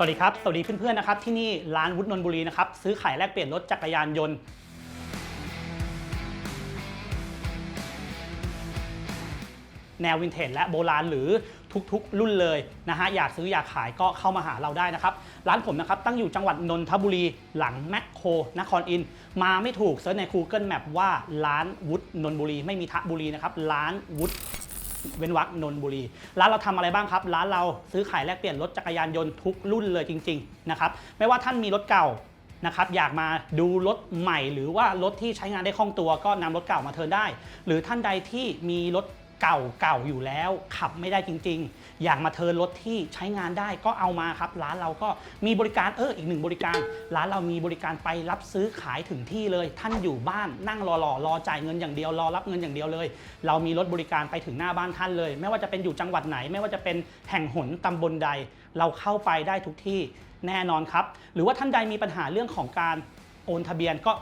สวัสดีครับ สวัสดีเพื่อนๆนะครับที่นี่ร้านวุฒินนบุรีนะครับซื้อขายแลกเปลี่ยนรถจักรยานยนต์ แนววินเทจและโบราณหรือทุกๆ รุ่นเลยนะฮะอยากซื้ออยากขายก็เข้ามาหาเราได้นะครับ ร้านผมนะครับตั้งอยู่จังหวัดนนทบุรีหลังแมคโครนครอิน มาไม่ถูกเซิร์ชใน Google Map ว่าร้านวุฒินนบุรีไม่มีทะบุรีนะครับร้านวุฒิ เว้นวักนนบุรี ร้านเราทำอะไรบ้างครับ ร้านเราซื้อขายแลกเปลี่ยนรถจักรยานยนต์ทุกรุ่นเลยจริงๆนะครับไม่ว่าท่านมีรถเก่านะครับอยากมาดูรถใหม่หรือว่ารถที่ใช้งานได้คล่องตัวก็นำรถเก่ามาเทิร์นได้ หรือท่านใดที่มีรถเก่าเก่าอยู่แล้ว ขับไม่ได้จริง ๆ อยากมาเทิร์นรถที่ใช้งานได้ก็เอามาครับ ร้านเราก็มีบริการเอออีกหนึ่งบริการ ร้านเรามีบริการไปรับซื้อขายถึงที่เลย ท่านอยู่บ้านนั่งรอรอรอจ่ายเงินอย่างเดียวรอรับเงินอย่างเดียวเลย เรามีรถบริการไปถึงหน้าบ้านท่านเลย ไม่ว่าจะเป็นอยู่จังหวัดไหน ไม่ว่าจะเป็นแห่งหนตำบลใด เราเข้าไปได้ทุกที่แน่นอนครับ หรือว่าท่านใดมีปัญหาเรื่องของการโอนทะเบียนก็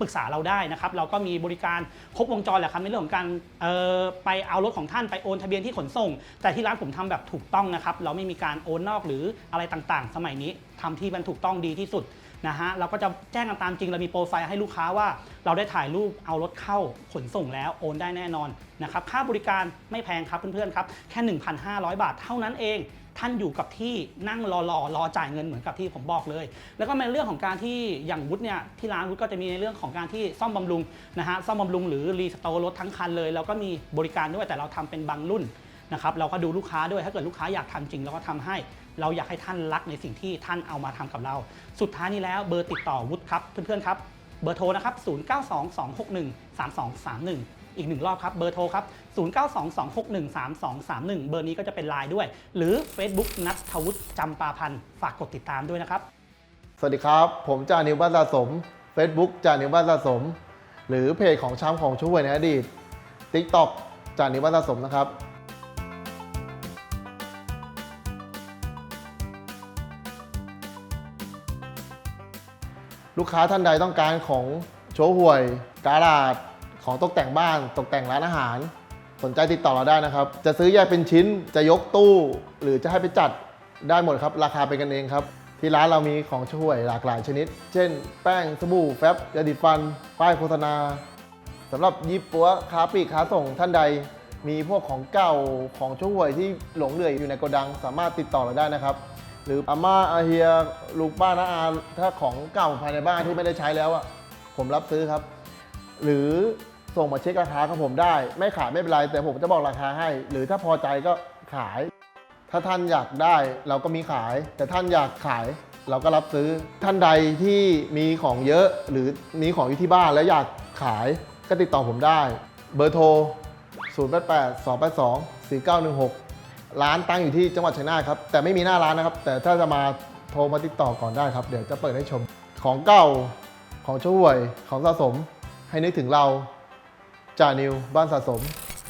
ปรึกษาเราได้นะครับเราก็มีบริการครบวงจรแหละครับในเรื่องของการเอ่อไปเอารถของท่านไปโอนทะเบียนที่ขนส่ง แต่ที่ร้านผมทำแบบถูกต้องนะครับเราไม่มีการโอนนอกหรืออะไรต่างๆ สมัยนี้ทำที่มันถูกต้องดีที่สุดนะฮะเราก็จะแจ้งกันตามจริงเรามีโปรไฟล์ให้ลูกค้าว่า เราได้ถ่ายรูปเอารถเข้าขนส่งแล้วโอนได้แน่นอนนะครับค่าบริการไม่แพงครับเพื่อนๆครับแค่ 1,500 บาทเท่านั้นเอง ท่านอยู่กับที่นั่งรอรอรอจ่ายเงินเหมือนกับที่ผมบอกเลย แล้วก็ในเรื่องของการที่อย่างวุฒิเนี่ยที่ร้านวุฒิก็จะมีในเรื่องของการที่ซ่อมบำรุงนะฮะซ่อมบำรุงหรือรีสโตร์รถทั้งคันเลยเราก็มีบริการด้วยแต่เราทำเป็นบางรุ่นนะครับเราก็ดูลูกค้าด้วยถ้าเกิดลูกค้าอยากทำจริงเราก็ทำให้ เราอยากให้ท่านรักในสิ่งที่ท่านเอามาทำกับเรา สุดท้ายนี้แล้วเบอร์ติดต่อวุฒิครับเพื่อนๆครับเบอร์โทรนะครับ 0922613231 อีกหนึ่งรอบครับเบอร์โทรครับ 0922613231 เบอร์นี้ก็จะเป็นไลน์ด้วย หรือ Facebook นัทวุฒิจำปาพันธ์ฝากกดติดตามด้วยนะครับ สวัสดีครับ ผมจ่านิวบ้านสะสม Facebook จ่านิวบ้านสะสม หรือเพจของช้ำของช่วยในอดีต TikTok จ่านิวบ้านสะสมนะครับลูกค้าท่านใดต้องการของโชว์ห่วย การาด ของตกแต่งบ้านตกแต่งร้านอาหาร สนใจติดต่อเราได้นะครับ จะซื้อแยกเป็นชิ้นจะยกตู้ หรือจะให้ไปจัดได้หมดครับ ราคาเป็นกันเองครับ ที่ร้านเรามีของช่วยหลากหลายชนิด เช่น แป้งสบู่แฟบยาดิฟัน ป้ายโฆษณาสำหรับยิปปัวค้าปลีกค้าส่งท่านใด มีพวกของเก่าของช่วยที่หลงเหลืออยู่ในโกดัง สามารถติดต่อเราได้นะครับ หรืออาม่าอาเฮียลูกป้าน้าอาถ้าของเก่าภายในบ้านที่ไม่ได้ใช้แล้วอะผมรับซื้อครับ หรือ ส่งมาเช็คราคากับผมได้ ไม่ขายไม่เป็นไร แต่ผมจะบอกราคาให้ หรือถ้าพอใจก็ขาย ถ้าท่านอยากได้เราก็มีขาย แต่ท่านอยากขายเราก็รับซื้อ ท่านใดที่มีของเยอะหรือมีของอยู่ที่บ้านแล้วอยากขายก็ติดต่อผมได้ เบอร์โทร 0 8 8 2 8 2 4 9 1 6 ร้านตั้งอยู่ที่จังหวัดชัยนาทครับ แต่ไม่มีหน้าร้านนะครับ แต่ถ้าจะมาโทรมาติดต่อก่อนได้ครับ เดี๋ยวจะเปิดให้ชม ของเก่า ของช่วย ของสะสม ให้นึกถึงเรา จ่านิว บ้านสะสม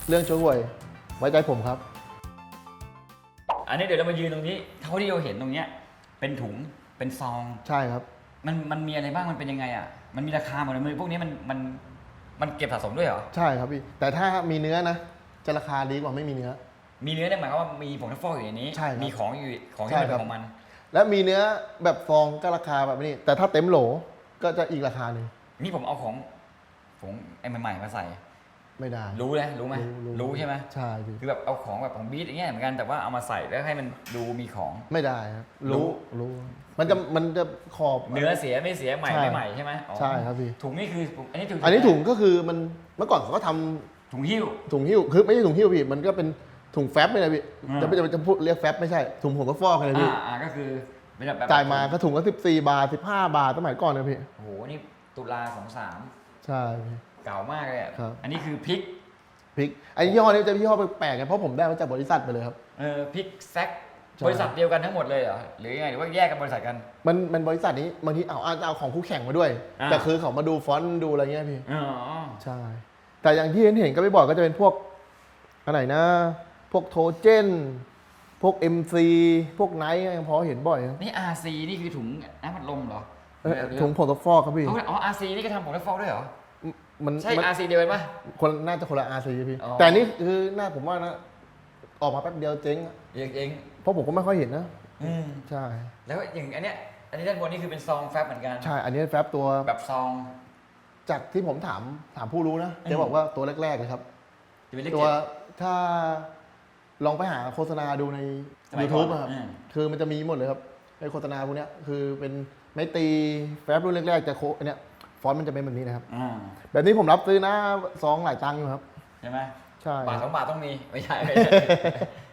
เรื่องช่วย ไว้ใจผมครับ อันนี้เดี๋ยวเรามายืนตรงนี้เท่าที่เราเห็นตรงเนี้ยเป็นถุงเป็นซอง ใช่ครับ มันมันมีอะไรบ้างมันเป็นยังไงอะมันมีราคาหมดเลยมันพวกนี้มันมันมันเก็บสะสมด้วยเหรอใช่ครับพี่ แต่ถ้ามีเนื้อนะ จะราคาดีกว่าไม่มีเนื้อ มีเนื้อเนี่ยหมายความว่ามีผงซักฟอกอยู่ในนี้ ใช่ครับมีของอยู่ของที่ใช่มันครัเป็นบ ของมัน และมีเนื้อแบบฟองก็ราคาแบบนี้ แต่ถ้าเต็มโหลก็จะอีกราคาหนึ่งนี่ผมเอาของของไอ้ใหม่ๆมาใส่ ไม่ได้ รู้เลยรู้ไหมรู้ใช่ไหมใช่พี่คือแบบเอาของแบบของบีทอย่างเงี้ยเหมือนกันแต่ว่าเอามาใส่แล้วให้มันดูมีของ ไม่ได้ครับรู้รู้ มันจะมันจะขอบ เนื้อเสียไม่เสียใหม่ใช่ไม่ใหม่ใช่ไหมอ๋อใช่ครับพี่ ถุงนี่คืออันนี้ถุงอันนี้ถุงก็คือมันเมื่อก่อนเขาก็ทำถุงหิ้ว ถุงหิ้วคือไม่ใช่ถุงหิ้วพี่มันก็เป็นถุงแฟบไม่เลยพี่อืมจะไม่จะจะพูดเรียกแฟบไม่ใช่ถุงผมก็ฟอกเลยพี่อ่าอ่าก็คือเป็นแบบแบบจ่ายมาก็ถุงก็สิบสี่บาทสิบห้าบาทสมัยก่อนนะพี่โอ้โหนี่ตุลาสองสามใช่พี่ เก่ามากเลยอะครับ อันนี้คือพริกพริกไอ้ยี่ห้อนี้จะยี่ห้อแปลกๆไงเพราะผมได้มาจากบริษัทไปเลยครับ เออพริกแซกใช่ บริษัทเดียวกันทั้งหมดเลยเหรอหรือยังไงหรือว่าแยกกันบริษัทกัน มันมันบริษัทนี้บางทีเอาเอาเอาของคู่แข่งมาด้วย อ่า แต่คือเขามาดูฟอนต์ดูอะไรเงี้ยพี่ อ๋อใช่ แต่อย่างที่เห็นเห็นก็ไม่บอกก็จะเป็นพวกอันไหนนะ พวกโทเจน พวก MC พวกไนท์ยังพอเห็นบ่อยนะนี่ RC นี่คือถุงน้ำพัดลมเหรอเอ้ยหรือถุงผงซักฟอกครับพี่ เขาอ๋อ RC นี่ก็ทำผงซักฟอกด้วยเหรอ มันใช่ มัน RC เดียวกันปะ คนน่าจะคนละอาซีพี่ อ๋อ แต่นี่คือหน้าผมว่านะ ออกมาแป๊บเดียวเจ๊งอะเองเองเพราะผมก็ไม่ค่อยเห็นนะ อืมใช่ แล้วอย่างอันเนี้ยอันนี้ด้านบนนี่คือเป็นซองแฟบเหมือนกัน ใช่ อันนี้แฟบตัว แบบซองจากที่ผมถามถามผู้รู้นะอืมจะบอกว่าตัวแรกๆเลยครับ จะเป็นเลขตัวเจ็ด ถ้าลองไปหาโฆษณาดูใน สมัยก่อน YouTube อะครับ อืม คือมันจะมีหมดเลยครับไอโฆษณาพวกเนี้ยคือเป็นไม้ตีแฟบรุ่นแรกๆจะโคอันเนี้ย ฟอนต์มันจะเป็นแบบนี้นะครับ อ่าแบบนี้ผมรับซื้อนะซองหลายตังค์อยู่ครับ ใช่ไหมใช่บาทสองบาทต้องมีไม่ใช่ไม่ใช่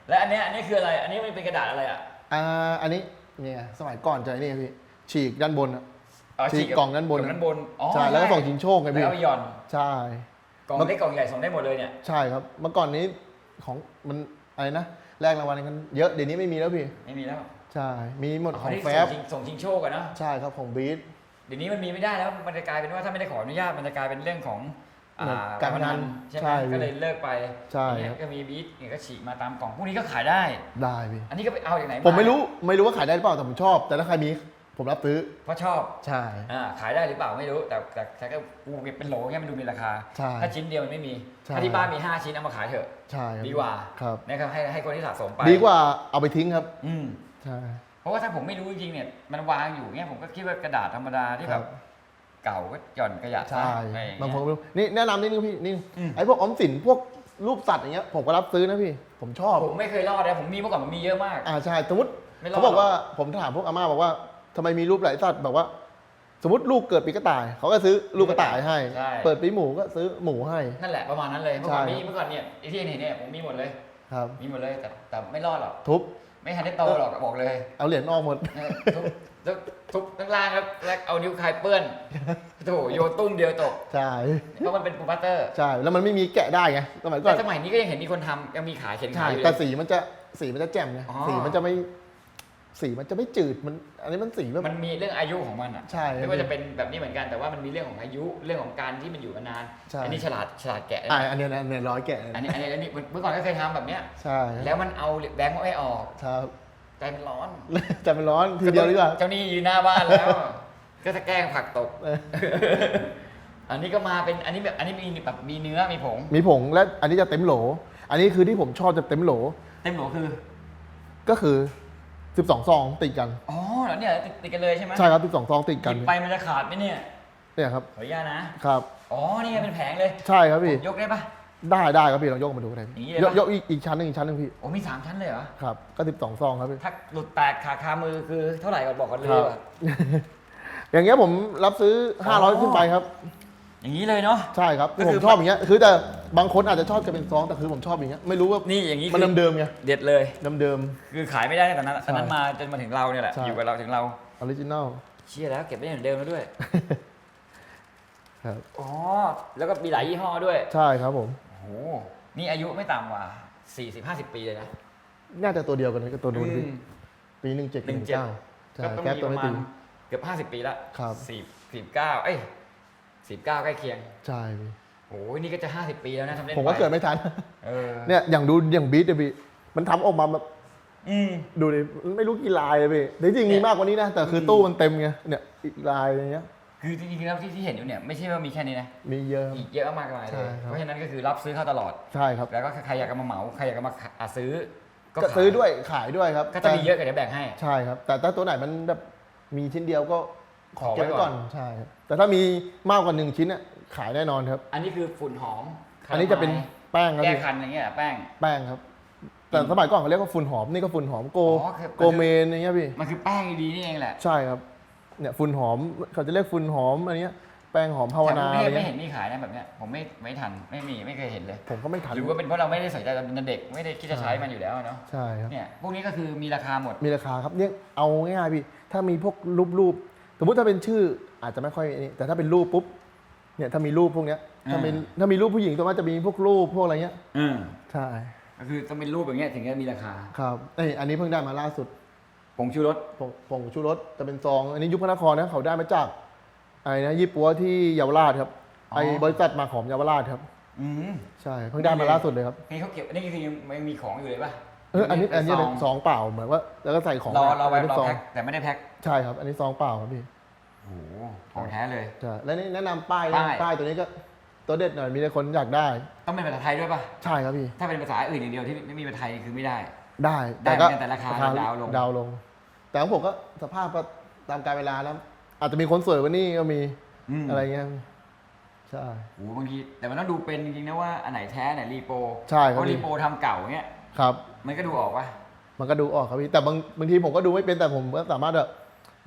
และอันเนี้ยอันนี้คืออะไร อันนี้มันเป็นกระดาษอะไรอะอ่าอันนี้เนี่ยสมัยก่อนจะไอ้นี่พี่ฉีกด้านบนอะอ๋อที่กล่องด้านบน กล่องด้านบนอ๋อใช่แล้วก็ส่งชิงโชคไงแล้วพี่เอาไปหย่อนใช่ กล่องเล็กกล่องใหญ่ส่งได้หมดเลยเนี่ย ใช่ครับ เมื่อก่อนนี้ของมันอะไรนะแลกรางวัลกันเยอะเดี๋ยวนี้ไม่มีแล้วพี่ ไม่มีแล้วใช่ มีหมดของที่แฟส่บงชิงส่งชิงโชคกันเนาะใช่ครับของบีท เดี๋ยวนี้มันมีไม่ได้แล้วมันจะกลายเป็นว่าถ้าไม่ได้ขออนุญาตมันจะกลายเป็นเรื่องของอ่เหมือนการพนันใช่ไหมใช่ก็เลยเลิกไปใช่อย่างเงี้ยก็มีบีทเนี่ยก็ฉีกมาตามกล่องพวกนี้ก็ขายได้ ได้พี่อันนี้ก็ไปเอาจากไหนผมไม่รู้ไม่รู้ว่าขายได้หรือเปล่าแต่ผมชอบ แต่ถ้าใครมีผมรับซื้อเพราะชอบใช่อ่าขายได้หรือเปล่าไม่รู้แต่แต่แต่ก็กูเก็บเป็นโหลเงี้ยมันดูมีราคา ใช่ ถ้าชิ้นเดียวมันไม่มีใช่ ถ้าที่บ้านมี 5 ชิ้นเอามาขายเถอะ ใช่ครับดีกว่าครับนะครับให้ให้คนที่สะสมไปดีกว่าเอาไปทิ้งครับ อืมใช่เพ ราะว่าถ้าผมไม่รู้จริงๆเนี่ยมันวางอยู่เงี้ยผมก็คิดว่ากระดาษธรรมดาที่คแบรับ บเก่าก็หย่อนกระยะใช่อะไรอย่เยบางคนก็ไม่รู้นี่แนะนำนิดนึงพี่นี่อืม ไอ้พวกออมสินพวกรูปสัตว์อย่างเงี้ยผมก็รับซื้อนะพี่ ผมชอบ ผมไม่เคยรอดนะผมมีเมื่อก่อนผมมีเยอะมาก อ่าใช่สมมติไม่รอดเขาบอกว่าผมถามพวกอาม่าบอกว่าทำไมมีรูปหลายสัตว์แบบว่า สมมติลูกเกิดปีกระต่าย เขาก็ซื้อลูกกระต่ายให้ ใช่ เปิดปีหมูก็ซื้อหมูให้ นั่นแหละประมาณนั้นเลยเมื่อก่อนใช่ มีเมื่อก่อนเนี่ยไอ้ที่เห็นเนี่ยผมมีหมดเลย ครับ มีหมดเลยแต่แต่ไม่รอดหรอกทุบ ไม่ทันได้โตหรอกบอกเลยเอาเหรียญออกหมดเออทุบทุบทุบข้างล่างแล้วแล้วเอานิ้วคายเปื้อนโถโยนตุ้มเดียวตกใช่ เพราะมันเป็นปูพัตเตอร์ใช่ แล้วมันไม่มีแกะได้ไง สมัยก่อแต่นสมัยนี้ก็ยังเห็นมีคนทำยังมีขายเขียนใช่ขายอยู่เลแต่ย สีมันจะสีมันจะแจ่มไง อ๋อ สีมันจะไม่ สีมันจะไม่จืดมัน อันนี้มันสีแบบ มันมีเรื่องอายุของมันอะใช่ไม่ว่าจะเป็นแบบนี้เหมือนกันแต่ว่ามันมีเรื่องของอายุเรื่องของการที่มันอยู่มานาน ใช่ อันี้ฉลาดฉลาดแกะอ่าอันเนี้ยนะอันเนี้ยร้อยแกะเลยอันนี้อันนี้อันนี้เมื่อก่อนก็เคยทำแบบเนี้ย ใช่แล้วมันเอาแบงค์ไม่ออกครับใจมันร้อนแต่มันร้อนทีเดียวดีกว่า เจ้าหนี้ยืนหน้าบ้านแล้ว ก็จะแกล้งผลักตก เออ อันนี้ก็มาเป็นอันนี้แบบอันนี้มีแบบมีเนื้อมีผง มีผงและอันนี้จะเต็มโหล อันนี้คือที่ผมชอบจะเต็มโหล เต็มโหลคือก็คือ 12ซองติดกัน อ๋อแล้วเนี่ยติดติดกันเลยใช่ไหมใช่ครับ12ซองติดหกันยิบไปมันจะขาดไหมเนี่ยเนี่ยครับขออนุญาตนะครับอ๋อนี่ไงเป็นแผงเลยใช่ครับพี่ยกได้ปะได้ได้ครับพี่ลองยกมาดูก็ได้อย่างนี้พี่เลยยปะกยกอีกอีกชั้นหนึงอีกชั้นหนึงพี่โอ้มีสามชั้นเลยเหรอครับก็12ซองครับพี่ถ้าหลุดแตกขาคามือคือเท่าไหร่ก่อนบอกกันเลยครับดีกว่าอย่างเงี้ยผมรับซื้ออ๋อ500ขึ้นไปครับ อย่างนี้เลยเนาะ ใช่ครับก็ผคือมชอบอย่างเงี้ยคือแต่บางคนอาจจะชอบจะเป็นซองแต่คือผมชอบอย่างเงี้ยไม่รู้ว่านี่อย่างนี้มันคือเดิมๆไงเด็ดเลย เดิม คือขายไม่ได้ตั้งแต่นั้นตอนนั้นใช่มาจนมาถึงเราเนี่ยแหละ ใช่ อยู่กับเราถึงเรา ๆออริจินัลเชี่ยแล้วเก็บไว้เหมือนเดิมแล้วด้วย ครับอ๋อ แล้วก็มีหลายยี่ห้อด้วยใช่ครับผม โอ้โหนี่อายุไม่ต่ำกว่า 40-50 ปีเลยนะน่าจะตัวเดียวกันกับตัวนู้นพี่อืม ปีหนึ่งเจ็ดหนึ่ง17เก้าใช่ก็ต้องแก๊ปมีตัวปไม่ระมาตี ณเกือบ 50 ปีละครับสิบสิบเก้าเอ้ย สิบเก้าใกล้เคียงใช่พี่โอ้ยนี่ก็จะ50ปีแล้วนะทำเล่นผมก็ไปเกิดไม่ทัน เออเนี่ยอย่างดูอย่างบีทเนี่ยพี่มันทำออกมาแบบอืม ดูดิไม่รู้กี่ลายเลยพี่แต่จริงๆเนี่มียมากกว่านี้นะ แต่คือตู้มันเต็มไงเนี่ยอีกลายอย่างเงี้ย คือจริงๆแล้วที่ที่เห็นอยู่เนี่ยไม่ใช่ว่ามีแค่นี้นะ มีเยอะ อีกเยอะมากมายใช่เลยครับ เพราะฉะนั้นก็คือรับซื้อเข้าตลอด ใช่ครับแล้วก็ใครอยากจะมาเหมา ใครอยากจะมาอะซื้อก็ขายซื้อด้วยขายด้วยครับก็จะมีเยอะก็เดี๋ยวแบ่งให้ ใช่ครับ แต่ถ้าตัวไหนมันแบบมีชิ้นเดียวก็ ขอเก็บไว้ไว้ก่ก่ออนนใช่ครับแต่ถ้ามีมากกว่าหนึ่งชิ้นเนี่ยขายแน่นอนครับ อันนี้คือฝุ่นหอมอันนี้จะเป็นแป้งครับแก้พี่คันอะไรเงี้ยเหรอแป้ง แป้งครับ แต่สมัยก่อนเขาเรียกว่าฝุ่นหอมนี่ก็ฝุ่นหอมโกอ๋อคือโกเมนอย่างเงี้ยพี่มันคือแป้งดีๆนี่เองแหละใช่ครับเนี่ยฝุ่นหอมเขาจะเรียกฝุ่นหอมอันเนี้ยแป้งหอมภาวแต่กนารุงเทอะไรพไม่เงี้ยเห็นมีขายนะแบบเนี้ยผมไม่ไม่ทันไม่มีไม่เคยเห็นเลย ผมก็ไม่ทันหรือว่าเป็นเพราะเราไม่ได้ใส่ใจตอนเด็กไม่ได้คิดจะใช้มันอยู่แล้วเนาะใช่ครับ เนี่ยพวกนี้ก็คือมีราคาหมด มีราคาครับเนี่ยเอาง่ายๆพี่ ถ้ามีพวกรูปรูป สมมุติถ้าเป็นชื่ออาจจะไม่ค่อยนี่แต่ถ้าเป็นรูปปุ๊บเนี่ยถ้ามีรูปพวกเนี้ยถ้าเป็นถ้ามีรูปผู้หญิงตัวมันจะมีพวกรูปพวกอะไรเงี้ยอืมใช่ก็คือต้องเป็นรูปอย่างเงี้ยถึงจะมีราคาครับเอ้ยอันนี้เพิ่งได้มาล่าสุดผงชูรสผงผงชูรสจะเป็นซอง อันนี้ยุคพระนครนะเขาได้มาจากไอ้นะยี่ปัวที่เยาวราชครับไอ้บริษัทหมาหอมเยาวราชครับ อืมใช่เพิ่งได้มาล่าสุดเลยครับ นี่เขาเก็บอันนี้คือยังยังมีของอยู่เลยป่ะเอออันนี้อันนี้เป็เป็นซองเปล่าเหมือนว่า แล้วก็ใส่ของรอรอไว้เป็นรอซองแพ็คแต่ไม่ได้แพ็คใช่ครับ อันนี้ซองเปล่าครับพี่โอ้โหของแท้เลยใช่แล้วนี่แนะนำป้ายนะป้าย ป้ายตัวนี้ก็ตัวเด็ดหน่อยมีแต่คนอยากได้ ต้องเป็นภาษาไทยด้วยป่ะใช่ครับพี่ ถ้าเป็นภาษาอื่นอย่างเดียวที่ไม่มีภาษาไทยคือไม่ได้ ได้ได้ก็เหมือนกันแต่ราคาดาวลงดาวลง แต่ของผมก็สภาพก็ตามกาลเวลาแล้ว อาจจะมีคนสวยกว่านี้ก็มีอืมอะไรเงี้ยใช่โอ้โหบางทีแต่มันต้องดูเป็นจริงๆนะว่าอันไหนแท้อันไหนรีโปรใช่ครับเพราะรีโปรทำเก่าเนี้ยครับ มันก็ดูออกว่า มันก็ดูออกครับพี่แต่บางบางทีผมก็ดูไม่เป็นแต่ผมก็สามารถแบบ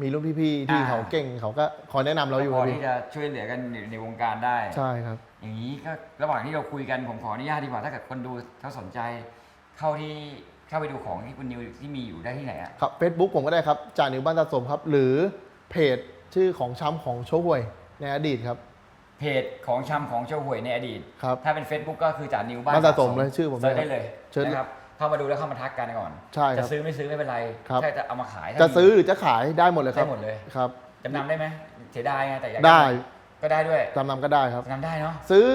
มีรุ่นพี่ๆที่อ่า เขาเก่งเขาก็คอยแนะนำเราอยู่พคอรับพี่ที่จะช่วยเหลือกันในในวงการได้ ใช่ครับ อย่างนี้ก็ระหว่างที่เราคุยกันผมขออนุญาตดีกว่าถ้าเกิดคนดูเขาสนใจ เข้าที่เข้าไปดูของที่คุณนิวที่มีอยู่ได้ที่ไหนอะครับ Facebook ผมก็ได้ครับจ่านิวบ้านตาสมครับ หรือเพจชื่อของช้ำของโชห่วยในอดีตครับเพจของชำของเจ้าหวยในอดีต ครับ ถ้าเป็น Facebook ก็คือจ่านิวบ้านบ้านสะสมเลยชื่อผมเซิร์ชเลยได้เลยเชิญ นะครับ เข้ามาดูแล้วเข้ามาทักกันก่อนใช่คจะรับซื้อไม่ซื้อไม่เป็นไรครับ แค่จะเอามาขายถ้าจะมีซื้อหรือจะขายได้หมดเลยคได้รับหมดเลยครับ จำนำได้ไหมเสียดายไงแต่อยากได้ ก็ได้ด้วยจำนำก็ได้ครับ จำนำได้เนาะ ซื้อ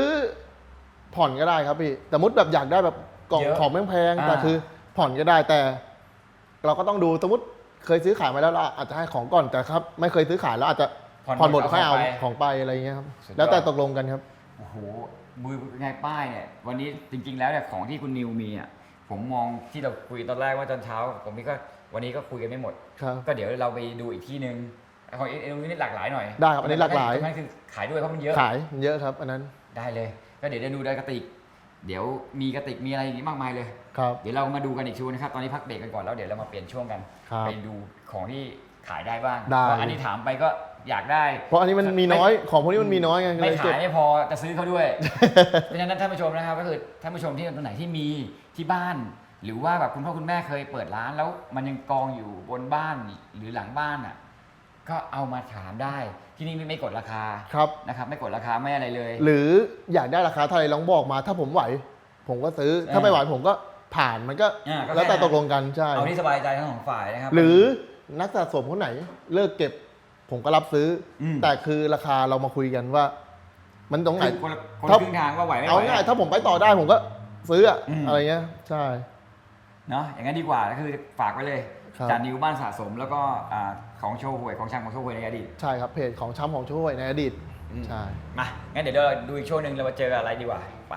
ผ่อนก็ได้ครับพี่แต่มุดแบบอยากได้แบบกล่องเยอะของแพงๆอ่า แต่คือผ่อนก็ได้แต่ เราก็ต้องดูสมมติเคยซื้อขายมาแล้วเราอาจจะให้ของก่อนแต่ครับ ไม่เคยซื้อขายแล้วอาจจะผ่อนหมดค่อยเอาของไปอะไรอย่างเงี้ยครับแล้วแต่ตกลงกันครับ โอ้โหมือไงป้ายเนี่ย วันนี้จริง ๆ แล้วเนี่ยของที่คุณนิวมีอะ ผมมองที่เราคุยตอนแรกว่าตอนเช้า ผมนี่ก็วันนี้ก็คุยกันไม่หมด ครับก็เดี๋ยวเราไปดูอีกที่หนึ่งของเอ็นตรงนี้หลากหลายหน่อยได้ครับอันนี้หลากหลายตรงนั้นคือขายด้วยเพราะมันเยอะขายมันเยอะครับ อันนั้นได้เลย ก็เดี๋ยวได้ดูได้กระติก เดี๋ยวมีกระติกมีอะไรอย่างนี้มากมายเลยครับ เดี๋ยวเรามาดูกันอีกชูนะครับตอนนี้พักเบรกกันก่อนแล้วเดี๋ยวเรามาเปลี่ยนช่วงกันครับไปดูของที่ขายได้บ้างได้เพราะอันนี้ถามไปก็ อยากได้ เพราะอันนี้มันมีน้อยของพวกนี้มันมีน้อยไงไม่เลยขาเก็บ ยไม่พอจะซื้อเขาด้วย เพราะฉะนั้นท่านผู้ชมนะครับก็คือท่านผู้ชมที่ตรงไหนที่มีที่บ้าน หรือว่าแบบคุณพ่อคุณแม่เคยเปิดร้านแล้วมันยังกองอยู่บนบ้านหรือหลังบ้านอะก็เอามาถามได้ที่นี่ไม่ไม่กดราคาครับ นะครับไม่กดราคาไม่อะไรเลย หรืออยากได้ราคาเท่าไหร่ลองบอกมา ถ้าผมไหว ผมก็ซื้อถ้าไม่ไหวผมก็ผ่านมันก็อ่าก็แล้วแต่ค่นั้นตกลงกันใช่ เอาที่สบายใจทั้งสองฝ่ายนะครับ หรือนักสะสมคนไหนเลิกเก็บ ผมก็รับซื้ออม แต่คือราคาเรามาคุยกันว่า มันตรงไหนคือคนละคนละถ้าครึ่งทางว่าไหวไม่เอาไหว ง่ายถ้าผมไปต่อได้ผมก็ซื้ออะอืม อะไรเงี้ย ใช่ เนาะอย่างนั้นดีกว่าก็คือฝากไว้เลยครับ จานนิวบ้านสะสมแล้วก็อ่าของโชว์หวยของช่างของโชว์หวยในอดีตใช่ครับเพจของช้ำของช่วยในอดีตอืมใช่ มางั้นเดี๋ยวเราดูอีกช่วงหนึ่งเรามาเจออะไรดีกว่าไป